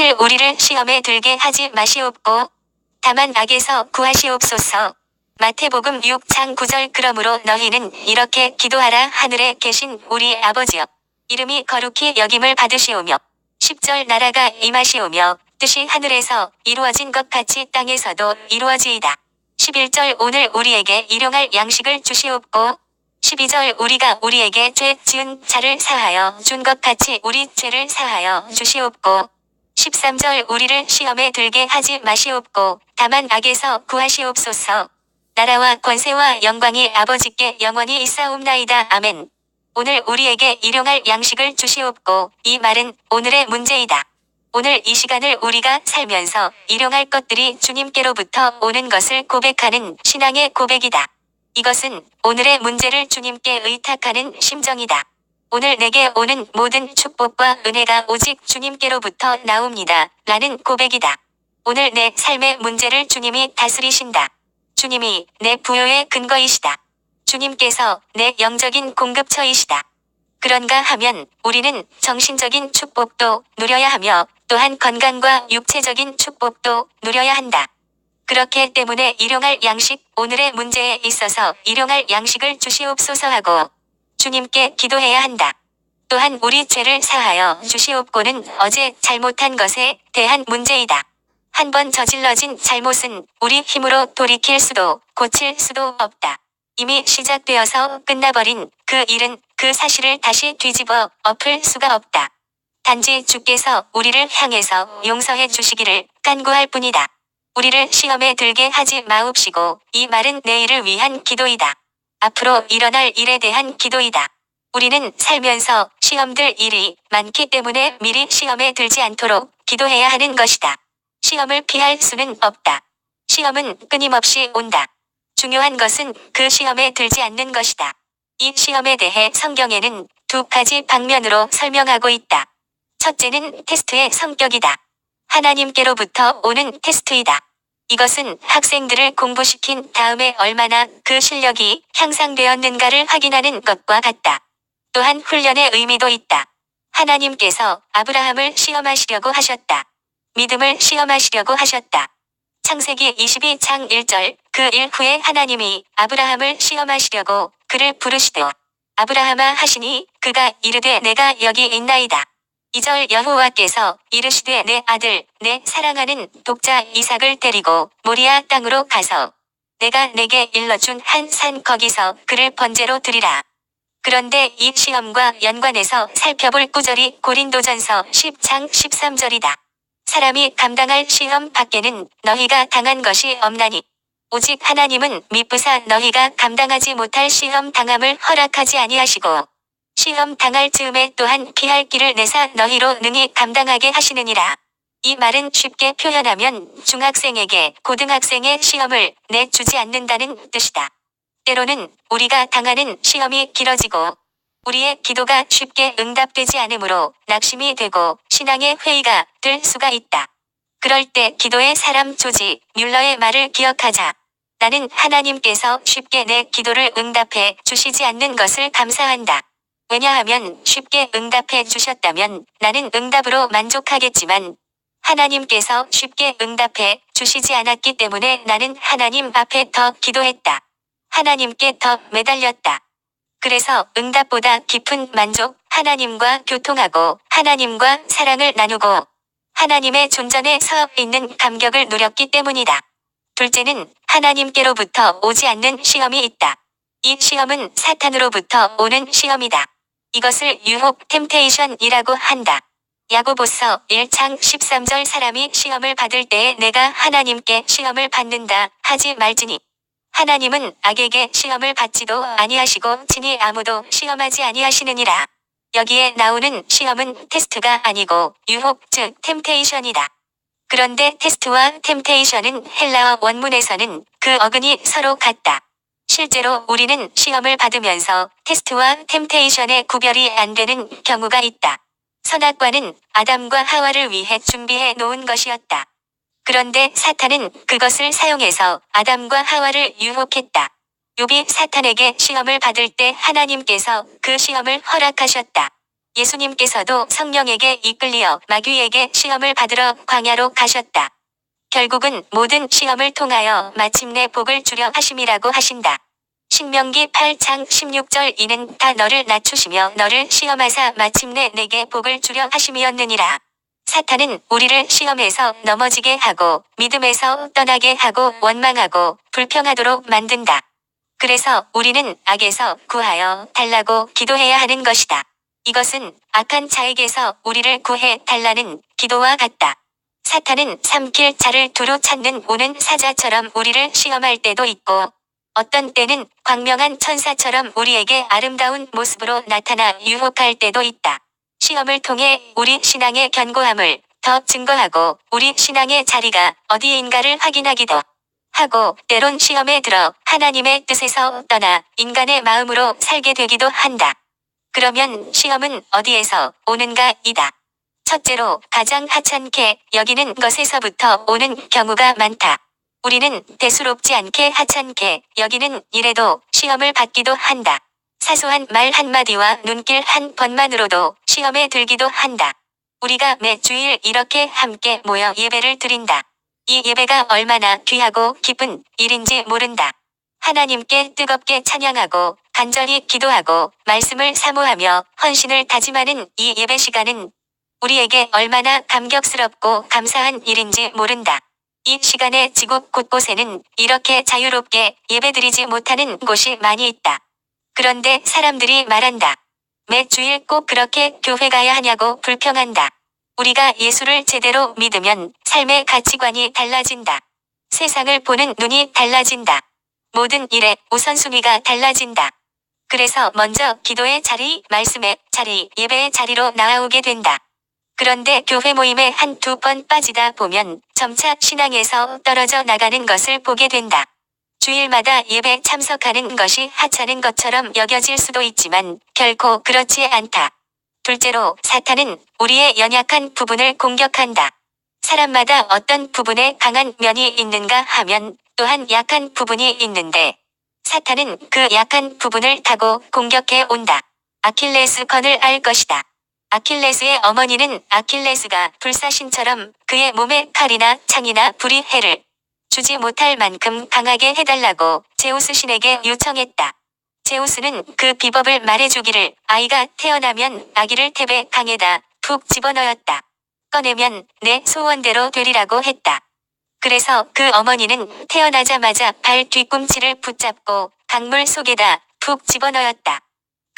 7 우리를 시험에 들게 하지 마시옵고 다만 악에서 구하시옵소서. 마태복음 6장 9절 그러므로 너희는 이렇게 기도하라 하늘에 계신 우리 아버지여 이름이 거룩히 여김을 받으시오며 10절 나라가 임하시오며 뜻이 하늘에서 이루어진 것 같이 땅에서도 이루어지이다. 11절 오늘 우리에게 일용할 양식을 주시옵고 12절 우리가 우리에게 죄 지은 자를 사하여 준 것 같이 우리 죄를 사하여 주시옵고 13절 우리를 시험에 들게 하지 마시옵고 다만 악에서 구하시옵소서. 나라와 권세와 영광이 아버지께 영원히 있사옵나이다. 아멘. 오늘 우리에게 일용할 양식을 주시옵고 이 말은 오늘의 문제이다. 오늘 이 시간을 우리가 살면서 일용할 것들이 주님께로부터 오는 것을 고백하는 신앙의 고백이다. 이것은 오늘의 문제를 주님께 의탁하는 심정이다. 오늘 내게 오는 모든 축복과 은혜가 오직 주님께로부터 나옵니다. 라는 고백이다. 오늘 내 삶의 문제를 주님이 다스리신다. 주님이 내 부여의 근거이시다. 주님께서 내 영적인 공급처이시다. 그런가 하면 우리는 정신적인 축복도 누려야 하며 또한 건강과 육체적인 축복도 누려야 한다. 그렇기 때문에 일용할 양식, 오늘의 문제에 있어서 일용할 양식을 주시옵소서 하고 주님께 기도해야 한다. 또한 우리 죄를 사하여 주시옵고는 어제 잘못한 것에 대한 문제이다. 한 번 저질러진 잘못은 우리 힘으로 돌이킬 수도 고칠 수도 없다. 이미 시작되어서 끝나버린 그 일은 그 사실을 다시 뒤집어 엎을 수가 없다. 단지 주께서 우리를 향해서 용서해 주시기를 간구할 뿐이다. 우리를 시험에 들게 하지 마옵시고 이 말은 내일을 위한 기도이다. 앞으로 일어날 일에 대한 기도이다. 우리는 살면서 시험들 일이 많기 때문에 미리 시험에 들지 않도록 기도해야 하는 것이다. 시험을 피할 수는 없다. 시험은 끊임없이 온다. 중요한 것은 그 시험에 들지 않는 것이다. 이 시험에 대해 성경에는 두 가지 방면으로 설명하고 있다. 첫째는 테스트의 성격이다. 하나님께로부터 오는 테스트이다. 이것은 학생들을 공부시킨 다음에 얼마나 그 실력이 향상되었는가를 확인하는 것과 같다. 또한 훈련의 의미도 있다. 하나님께서 아브라함을 시험하시려고 하셨다. 믿음을 시험하시려고 하셨다. 창세기 22장 1절 그 일 후에 하나님이 아브라함을 시험하시려고 그를 부르시되 아브라함아 하시니 그가 이르되 내가 여기 있나이다. 2절 여호와께서 이르시되 내 아들 내 사랑하는 독자 이삭을 데리고 모리아 땅으로 가서 내가 내게 일러준 한 산 거기서 그를 번제로 드리라. 그런데 이 시험과 연관해서 살펴볼 구절이 고린도전서 10장 13절이다. 사람이 감당할 시험 밖에는 너희가 당한 것이 없나니 오직 하나님은 미쁘사 너희가 감당하지 못할 시험 당함을 허락하지 아니하시고 시험 당할 즈음에 또한 피할 길을 내사 너희로 능히 감당하게 하시느니라. 이 말은 쉽게 표현하면 중학생에게 고등학생의 시험을 내주지 않는다는 뜻이다. 때로는 우리가 당하는 시험이 길어지고 우리의 기도가 쉽게 응답되지 않으므로 낙심이 되고 신앙의 회의가 될 수가 있다. 그럴 때 기도의 사람 조지 뮬러의 말을 기억하자. 나는 하나님께서 쉽게 내 기도를 응답해 주시지 않는 것을 감사한다. 왜냐하면 쉽게 응답해 주셨다면 나는 응답으로 만족하겠지만 하나님께서 쉽게 응답해 주시지 않았기 때문에 나는 하나님 앞에 더 기도했다. 하나님께 더 매달렸다. 그래서 응답보다 깊은 만족, 하나님과 교통하고 하나님과 사랑을 나누고 하나님의 존전에 서 있는 감격을 누렸기 때문이다. 둘째는 하나님께로부터 오지 않는 시험이 있다. 이 시험은 사탄으로부터 오는 시험이다. 이것을 유혹 템테이션이라고 한다. 야고보서 1장 13절 사람이 시험을 받을 때에 내가 하나님께 시험을 받는다 하지 말지니 하나님은 악에게 시험을 받지도 아니하시고 친히 아무도 시험하지 아니하시느니라. 여기에 나오는 시험은 테스트가 아니고 유혹 즉 템테이션이다. 그런데 테스트와 템테이션은 헬라어 원문에서는 그 어근이 서로 같다. 실제로 우리는 시험을 받으면서 테스트와 템테이션의 구별이 안 되는 경우가 있다. 선악과는 아담과 하와를 위해 준비해 놓은 것이었다. 그런데 사탄은 그것을 사용해서 아담과 하와를 유혹했다. 욥이 사탄에게 시험을 받을 때 하나님께서 그 시험을 허락하셨다. 예수님께서도 성령에게 이끌리어 마귀에게 시험을 받으러 광야로 가셨다. 결국은 모든 시험을 통하여 마침내 복을 주려 하심이라고 하신다. 신명기 8장 16절 이는 다 너를 낮추시며 너를 시험하사 마침내 내게 복을 주려 하심이었느니라. 사탄은 우리를 시험에서 넘어지게 하고 믿음에서 떠나게 하고 원망하고 불평하도록 만든다. 그래서 우리는 악에서 구하여 달라고 기도해야 하는 것이다. 이것은 악한 자에게서 우리를 구해 달라는 기도와 같다. 사탄은 삼킬 자를 두루 찾는 오는 사자처럼 우리를 시험할 때도 있고 어떤 때는 광명한 천사처럼 우리에게 아름다운 모습으로 나타나 유혹할 때도 있다. 시험을 통해 우리 신앙의 견고함을 더 증거하고 우리 신앙의 자리가 어디인가를 확인하기도 하고 때론 시험에 들어 하나님의 뜻에서 떠나 인간의 마음으로 살게 되기도 한다. 그러면 시험은 어디에서 오는가 이다. 첫째로 가장 하찮게 여기는 것에서부터 오는 경우가 많다. 우리는 대수롭지 않게 하찮게 여기는 일에도 시험을 받기도 한다. 사소한 말 한마디와 눈길 한 번만으로도 시험에 들기도 한다. 우리가 매 주일 이렇게 함께 모여 예배를 드린다. 이 예배가 얼마나 귀하고 기쁜 일인지 모른다. 하나님께 뜨겁게 찬양하고 간절히 기도하고 말씀을 사모하며 헌신을 다짐하는 이 예배 시간은 우리에게 얼마나 감격스럽고 감사한 일인지 모른다. 이 시간에 지구 곳곳에는 이렇게 자유롭게 예배드리지 못하는 곳이 많이 있다. 그런데 사람들이 말한다. 매 주일 꼭 그렇게 교회 가야 하냐고 불평한다. 우리가 예수를 제대로 믿으면 삶의 가치관이 달라진다. 세상을 보는 눈이 달라진다. 모든 일에 우선순위가 달라진다. 그래서 먼저 기도의 자리, 말씀의 자리, 예배의 자리로 나아오게 된다. 그런데 교회 모임에 한 두 번 빠지다 보면 점차 신앙에서 떨어져 나가는 것을 보게 된다. 주일마다 예배 참석하는 것이 하찮은 것처럼 여겨질 수도 있지만 결코 그렇지 않다. 둘째로 사탄은 우리의 연약한 부분을 공격한다. 사람마다 어떤 부분에 강한 면이 있는가 하면 또한 약한 부분이 있는데 사탄은 그 약한 부분을 타고 공격해 온다. 아킬레스 건을 알 것이다. 아킬레스의 어머니는 아킬레스가 불사신처럼 그의 몸에 칼이나 창이나 불이 해를 주지 못할 만큼 강하게 해달라고 제우스 신에게 요청했다. 제우스는 그 비법을 말해주기를 아이가 태어나면 아기를 탭에 강에다 푹 집어넣었다. 꺼내면 내 소원대로 되리라고 했다. 그래서 그 어머니는 태어나자마자 발 뒤꿈치를 붙잡고 강물 속에다 푹 집어넣었다.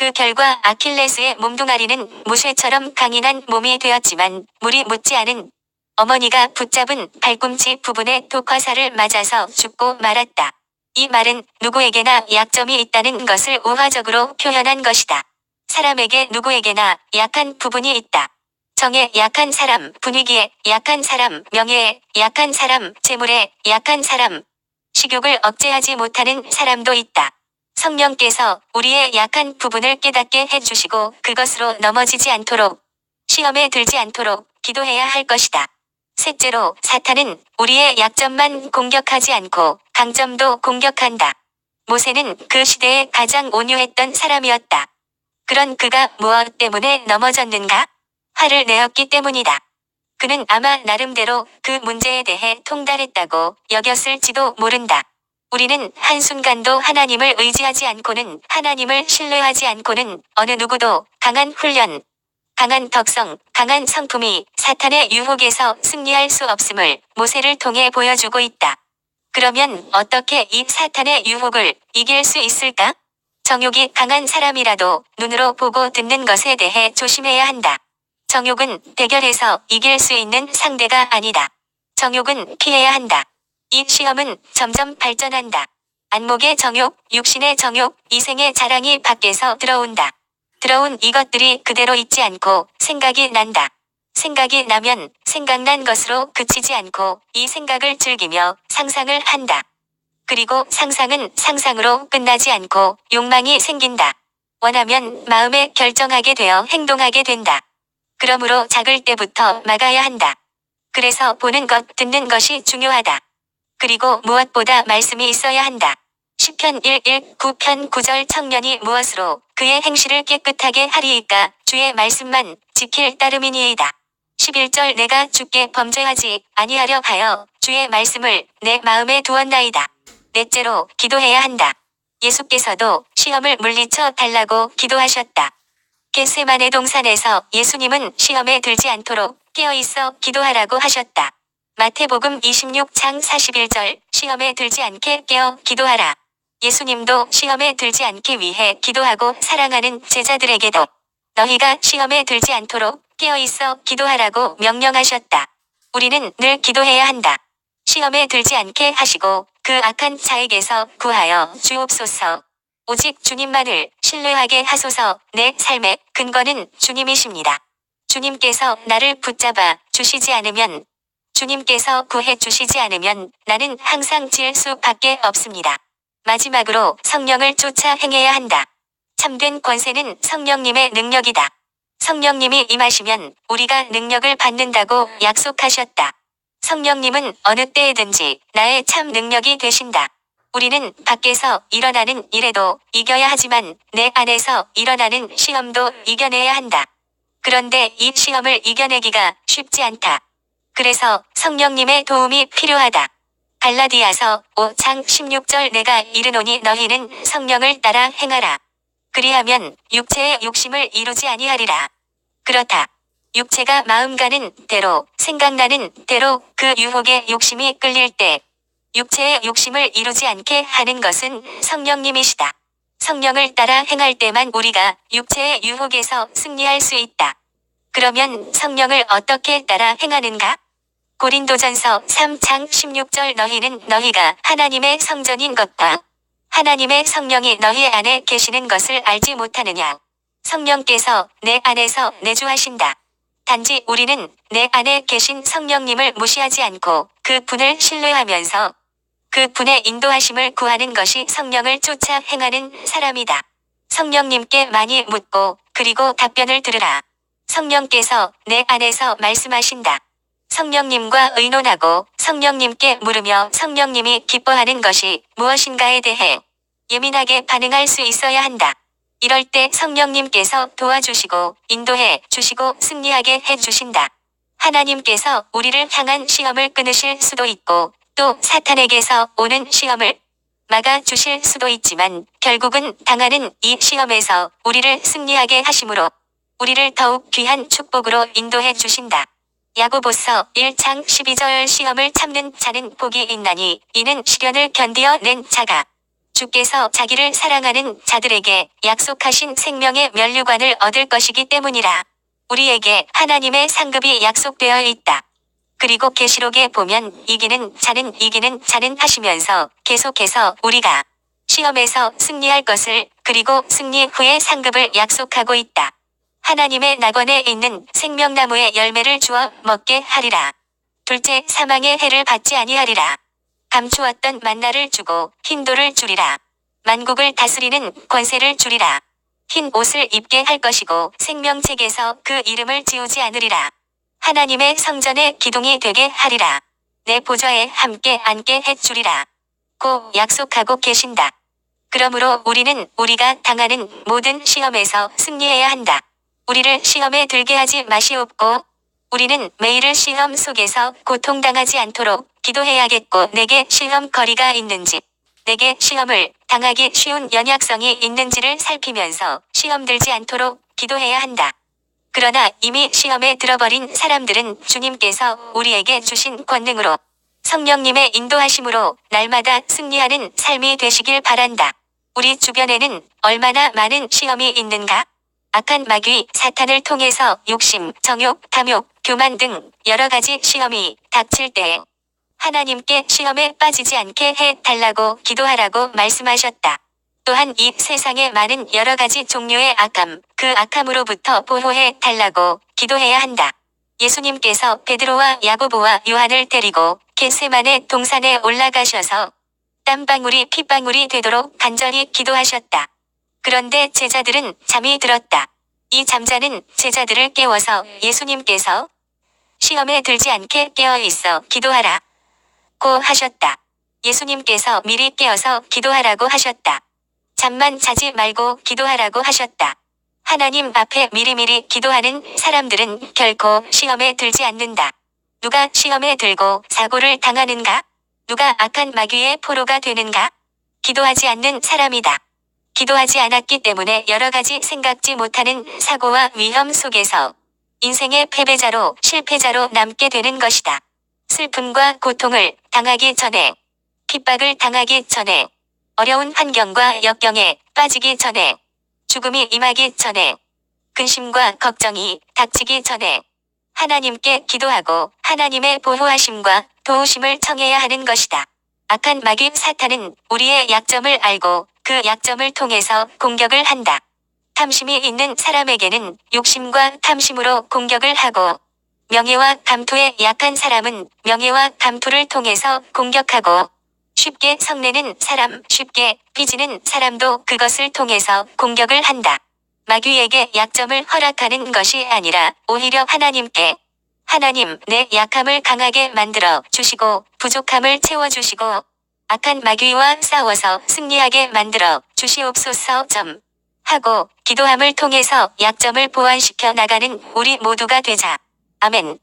그 결과 아킬레스의 몸뚱아리는 무쇠처럼 강인한 몸이 되었지만 물이 묻지 않은 어머니가 붙잡은 발꿈치 부분에 독화살을 맞아서 죽고 말았다. 이 말은 누구에게나 약점이 있다는 것을 우화적으로 표현한 것이다. 사람에게 누구에게나 약한 부분이 있다. 정에 약한 사람, 분위기에 약한 사람, 명예에 약한 사람, 재물에 약한 사람, 식욕을 억제하지 못하는 사람도 있다. 성령께서 우리의 약한 부분을 깨닫게 해주시고 그것으로 넘어지지 않도록 시험에 들지 않도록 기도해야 할 것이다. 셋째로 사탄은 우리의 약점만 공격하지 않고 강점도 공격한다. 모세는 그 시대에 가장 온유했던 사람이었다. 그런 그가 무엇 때문에 넘어졌는가? 화를 내었기 때문이다. 그는 아마 나름대로 그 문제에 대해 통달했다고 여겼을지도 모른다. 우리는 한순간도 하나님을 의지하지 않고는 하나님을 신뢰하지 않고는 어느 누구도 강한 훈련, 강한 덕성, 강한 성품이 사탄의 유혹에서 승리할 수 없음을 모세를 통해 보여주고 있다. 그러면 어떻게 이 사탄의 유혹을 이길 수 있을까? 정욕이 강한 사람이라도 눈으로 보고 듣는 것에 대해 조심해야 한다. 정욕은 대결해서 이길 수 있는 상대가 아니다. 정욕은 피해야 한다. 이 시험은 점점 발전한다. 안목의 정욕, 육신의 정욕, 이생의 자랑이 밖에서 들어온다. 들어온 이것들이 그대로 있지 않고 생각이 난다. 생각이 나면 생각난 것으로 그치지 않고 이 생각을 즐기며 상상을 한다. 그리고 상상은 상상으로 끝나지 않고 욕망이 생긴다. 원하면 마음에 결정하게 되어 행동하게 된다. 그러므로 작을 때부터 막아야 한다. 그래서 보는 것, 듣는 것이 중요하다. 그리고 무엇보다 말씀이 있어야 한다. 10편 1 1 9편 9절 청년이 무엇으로 그의 행실을 깨끗하게 하리이까 주의 말씀만 지킬 따름이니이다. 11절 내가 주께 범죄하지 아니하려 하여 주의 말씀을 내 마음에 두었나이다. 넷째로 기도해야 한다. 예수께서도 시험을 물리쳐 달라고 기도하셨다. 겟세만의 동산에서 예수님은 시험에 들지 않도록 깨어 있어 기도하라고 하셨다. 마태복음 26장 41절 시험에 들지 않게 깨어 기도하라. 예수님도 시험에 들지 않기 위해 기도하고 사랑하는 제자들에게도 너희가 시험에 들지 않도록 깨어 있어 기도하라고 명령하셨다. 우리는 늘 기도해야 한다. 시험에 들지 않게 하시고 그 악한 자에게서 구하여 주옵소서. 오직 주님만을 신뢰하게 하소서 내 삶의 근거는 주님이십니다. 주님께서 나를 붙잡아 주시지 않으면 주님께서 구해 주시지 않으면 나는 항상 지을 수밖에 없습니다. 마지막으로 성령을 쫓아 행해야 한다. 참된 권세는 성령님의 능력이다. 성령님이 임하시면 우리가 능력을 받는다고 약속하셨다. 성령님은 어느 때에든지 나의 참 능력이 되신다. 우리는 밖에서 일어나는 일에도 이겨야 하지만 내 안에서 일어나는 시험도 이겨내야 한다. 그런데 이 시험을 이겨내기가 쉽지 않다. 그래서 성령님의 도움이 필요하다. 갈라디아서 5장 16절 내가 이르노니 너희는 성령을 따라 행하라. 그리하면 육체의 욕심을 이루지 아니하리라. 그렇다. 육체가 마음 가는 대로 생각나는 대로 그 유혹에 욕심이 끌릴 때 육체의 욕심을 이루지 않게 하는 것은 성령님이시다. 성령을 따라 행할 때만 우리가 육체의 유혹에서 승리할 수 있다. 그러면 성령을 어떻게 따라 행하는가? 고린도전서 3장 16절 너희는 너희가 하나님의 성전인 것과 하나님의 성령이 너희 안에 계시는 것을 알지 못하느냐. 성령께서 내 안에서 내주하신다. 단지 우리는 내 안에 계신 성령님을 무시하지 않고 그 분을 신뢰하면서 그 분의 인도하심을 구하는 것이 성령을 쫓아 행하는 사람이다. 성령님께 많이 묻고 그리고 답변을 들으라. 성령께서 내 안에서 말씀하신다. 성령님과 의논하고 성령님께 물으며 성령님이 기뻐하는 것이 무엇인가에 대해 예민하게 반응할 수 있어야 한다. 이럴 때 성령님께서 도와주시고 인도해 주시고 승리하게 해 주신다. 하나님께서 우리를 향한 시험을 끊으실 수도 있고 또 사탄에게서 오는 시험을 막아 주실 수도 있지만 결국은 당하는 이 시험에서 우리를 승리하게 하심으로 우리를 더욱 귀한 축복으로 인도해 주신다. 야고보서 1장 12절 시험을 참는 자는 복이 있나니 이는 시련을 견디어 낸 자가 주께서 자기를 사랑하는 자들에게 약속하신 생명의 면류관을 얻을 것이기 때문이라. 우리에게 하나님의 상급이 약속되어 있다. 그리고 계시록에 보면 이기는 자는 이기는 자는 하시면서 계속해서 우리가 시험에서 승리할 것을 그리고 승리 후의 상급을 약속하고 있다. 하나님의 낙원에 있는 생명나무의 열매를 주어 먹게 하리라. 둘째 사망의 해를 받지 아니하리라. 감추었던 만나를 주고 흰 돌을 주리라. 만국을 다스리는 권세를 주리라. 흰 옷을 입게 할 것이고 생명책에서 그 이름을 지우지 않으리라. 하나님의 성전의 기둥이 되게 하리라. 내 보좌에 함께 앉게 해 주리라. 고 약속하고 계신다. 그러므로 우리는 우리가 당하는 모든 시험에서 승리해야 한다. 우리를 시험에 들게 하지 마시옵고 우리는 매일을 시험 속에서 고통당하지 않도록 기도해야겠고 내게 시험 거리가 있는지 내게 시험을 당하기 쉬운 연약성이 있는지를 살피면서 시험 들지 않도록 기도해야 한다. 그러나 이미 시험에 들어버린 사람들은 주님께서 우리에게 주신 권능으로 성령님의 인도하심으로 날마다 승리하는 삶이 되시길 바란다. 우리 주변에는 얼마나 많은 시험이 있는가? 악한 마귀 사탄을 통해서 욕심, 정욕, 탐욕, 교만 등 여러 가지 시험이 닥칠 때에 하나님께 시험에 빠지지 않게 해 달라고 기도하라고 말씀하셨다. 또한 이 세상에 많은 여러 가지 종류의 악함, 그 악함으로부터 보호해 달라고 기도해야 한다. 예수님께서 베드로와 야고보와 요한을 데리고 겟세만의 동산에 올라가셔서 땀방울이 핏방울이 되도록 간절히 기도하셨다. 그런데 제자들은 잠이 들었다. 이 잠자는 제자들을 깨워서 예수님께서 시험에 들지 않게 깨어 있어 기도하라. 고 하셨다. 예수님께서 미리 깨어서 기도하라고 하셨다. 잠만 자지 말고 기도하라고 하셨다. 하나님 앞에 미리미리 기도하는 사람들은 결코 시험에 들지 않는다. 누가 시험에 들고 사고를 당하는가? 누가 악한 마귀의 포로가 되는가? 기도하지 않는 사람이다. 기도하지 않았기 때문에 여러 가지 생각지 못하는 사고와 위험 속에서 인생의 패배자로 실패자로 남게 되는 것이다. 슬픔과 고통을 당하기 전에, 핍박을 당하기 전에, 어려운 환경과 역경에 빠지기 전에, 죽음이 임하기 전에, 근심과 걱정이 닥치기 전에, 하나님께 기도하고 하나님의 보호하심과 도우심을 청해야 하는 것이다. 악한 마귀 사탄은 우리의 약점을 알고 그 약점을 통해서 공격을 한다. 탐심이 있는 사람에게는 욕심과 탐심으로 공격을 하고 명예와 감투에 약한 사람은 명예와 감투를 통해서 공격하고 쉽게 성내는 사람, 쉽게 삐지는 사람도 그것을 통해서 공격을 한다. 마귀에게 약점을 허락하는 것이 아니라 오히려 하나님께 하나님 내 약함을 강하게 만들어 주시고 부족함을 채워 주시고 악한 마귀와 싸워서 승리하게 만들어 주시옵소서 점 하고 기도함을 통해서 약점을 보완시켜 나가는 우리 모두가 되자. 아멘.